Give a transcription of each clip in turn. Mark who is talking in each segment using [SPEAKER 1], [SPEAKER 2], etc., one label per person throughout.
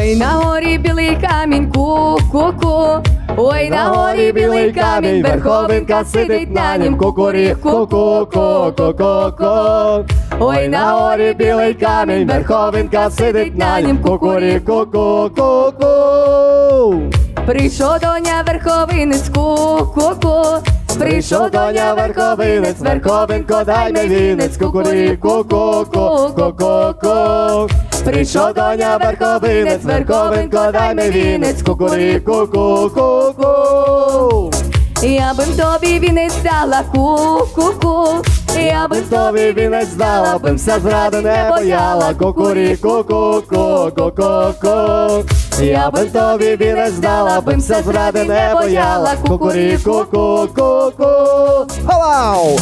[SPEAKER 1] горі білий камінь, ку-ку-ку. Ой, на горі білий камінь, верховинка сидить на нім, кукурік, ку-ку-ку-ку-ку-ку. Ой, на горі білий камінь, верховинка сидить на нім, кукурік,
[SPEAKER 2] ку-ку-ку-ку-ку.
[SPEAKER 1] Прийшов доня верховинець, ку-ку-ку. Прийшов доня верховинець, верховинко, дай мені вінець, кукурік, ку-ку-ку-ку-ку. Прийшов доня верховинець, верховинко, дай мені вінець, кукурік,
[SPEAKER 2] ку-ку-ку-ку-ку.
[SPEAKER 1] Я бим тобі вінець дала, ку-ку-ку. Я бим тобі вінець дала, бим вся зради не бояла, кукуріку, ку-ку-ку-ку-ку. Я бим тобі вінець дала, бим вся зради не бояла, кукуріку, ку-ку-ку.
[SPEAKER 2] Вау!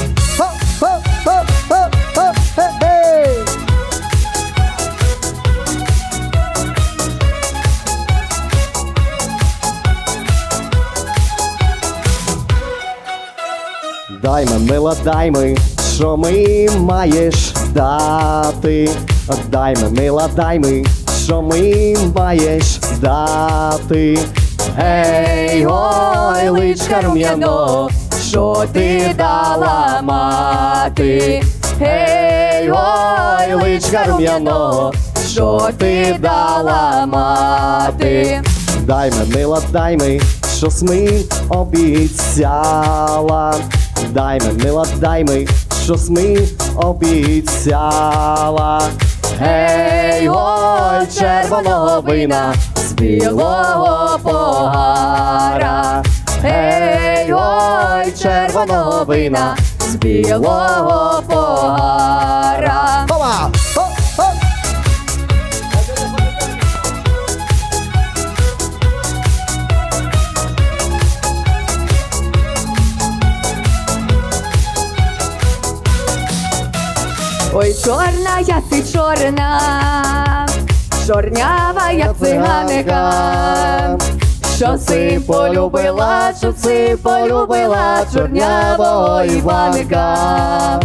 [SPEAKER 2] Дай ми, мила, дай ми, що ми маєш дати. Дай ми, мила, дай ми, що ми маєш дати. Гей, ой, личка рум'яно, що ти дала мати? Гей, ой, личка рум'яно, що ти дала мати? Дай ми, мила, дай ми, щось ми обіцяла. Дай ми, мила, дай ми, щось ми обіцяла. Гей, ой, червоного вина з білого погара. Гей, ой, червоного вина з білого погара. Опа!
[SPEAKER 1] Ой, чорна, я ти чорна, чорнява, як циганика. Що си полюбила, що си полюбила чорнявого Іваника.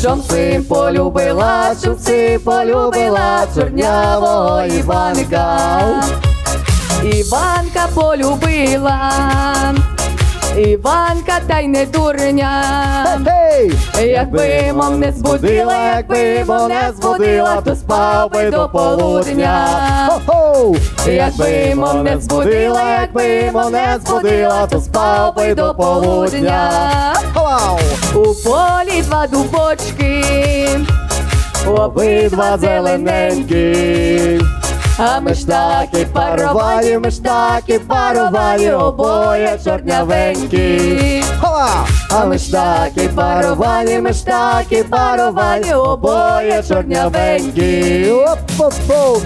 [SPEAKER 1] Що си полюбила, що си полюбила чорнявого Іваника. Іванка полюбила, Іванка та й не дурня. Якби мов не збудила, якби мов не збудила, то спав би до полудня. Якби мов не збудила, якби мов не збудила, то спав би до полудня. У полі два дубочки, обидва зелененькі. А ми ж таки паровані, ми ж таки паровані, обоє чорнявенькі.
[SPEAKER 2] Хова!
[SPEAKER 1] А ми ж таки паровані, ми ж таки паровані, обоє чорнявенькі.
[SPEAKER 2] Оп-оп-оп!